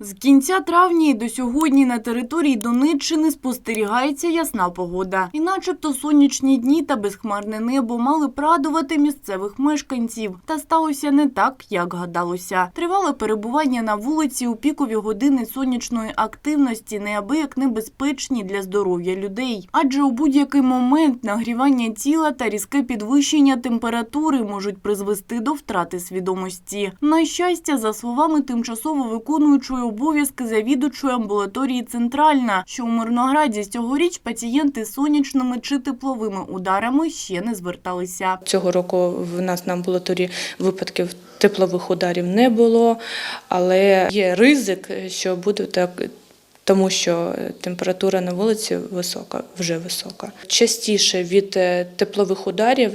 З кінця травня і до сьогодні на території Донеччини спостерігається ясна погода. І начебто сонячні дні та безхмарне небо мали б радувати місцевих мешканців. Та сталося не так, як гадалося. Тривале перебування на вулиці у пікові години сонячної активності неабияк небезпечні для здоров'я людей. Адже у будь-який момент нагрівання тіла та різке підвищення температури можуть призвести до втрати свідомості. На щастя, за словами тимчасово виконуючої обов'язки завідучої амбулаторії «Центральна», що у Мирнограді цьогоріч пацієнти з сонячними чи тепловими ударами ще не зверталися. Цього року в нас на амбулаторії випадків теплових ударів не було, але є ризик, що буде так. Тому що температура на вулиці висока, вже висока. Частіше від е, теплових ударів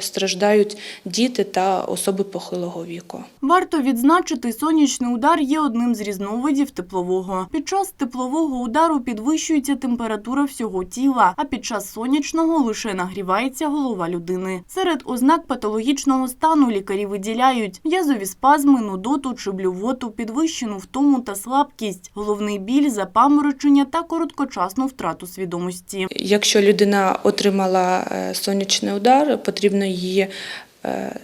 страждають діти та особи похилого віку. Варто відзначити, сонячний удар є одним з різновидів теплового. Під час теплового удару підвищується температура всього тіла, а під час сонячного лише нагрівається голова людини. Серед ознак патологічного стану лікарі виділяють язові спазми, нудоту чи блювоту, підвищену втому та слабкість, головний біль, запаморочення та короткочасну втрату свідомості. Якщо людина отримала е, сонячний удар, потрібно її е,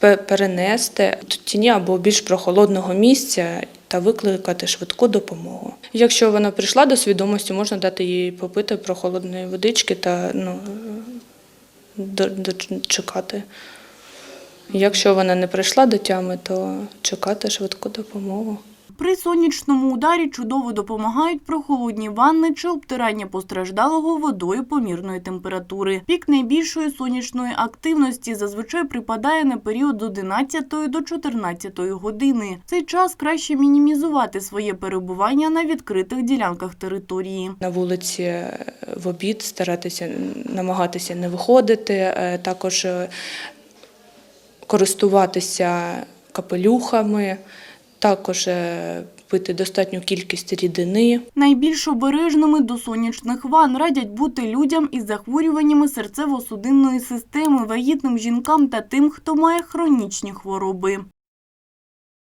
перенести в тіні або більш прохолодного місця та викликати швидку допомогу. Якщо вона прийшла до свідомості, можна дати їй попити прохолодної водички та ну, до- дочекати. Якщо вона не прийшла до тями, то чекати швидку допомогу. При сонячному ударі чудово допомагають прохолодні ванни чи обтирання постраждалого водою помірної температури. Пік найбільшої сонячної активності зазвичай припадає на період з 11 до 14 години. В цей час краще мінімізувати своє перебування на відкритих ділянках території. На вулиці е, в обід старатися намагатися не виходити, е, також е, користуватися капелюхами, також е, пити достатню кількість рідини. Найбільш обережними до сонячних ванн радять бути людям із захворюваннями серцево-судинної системи, вагітним жінкам та тим, хто має хронічні хвороби.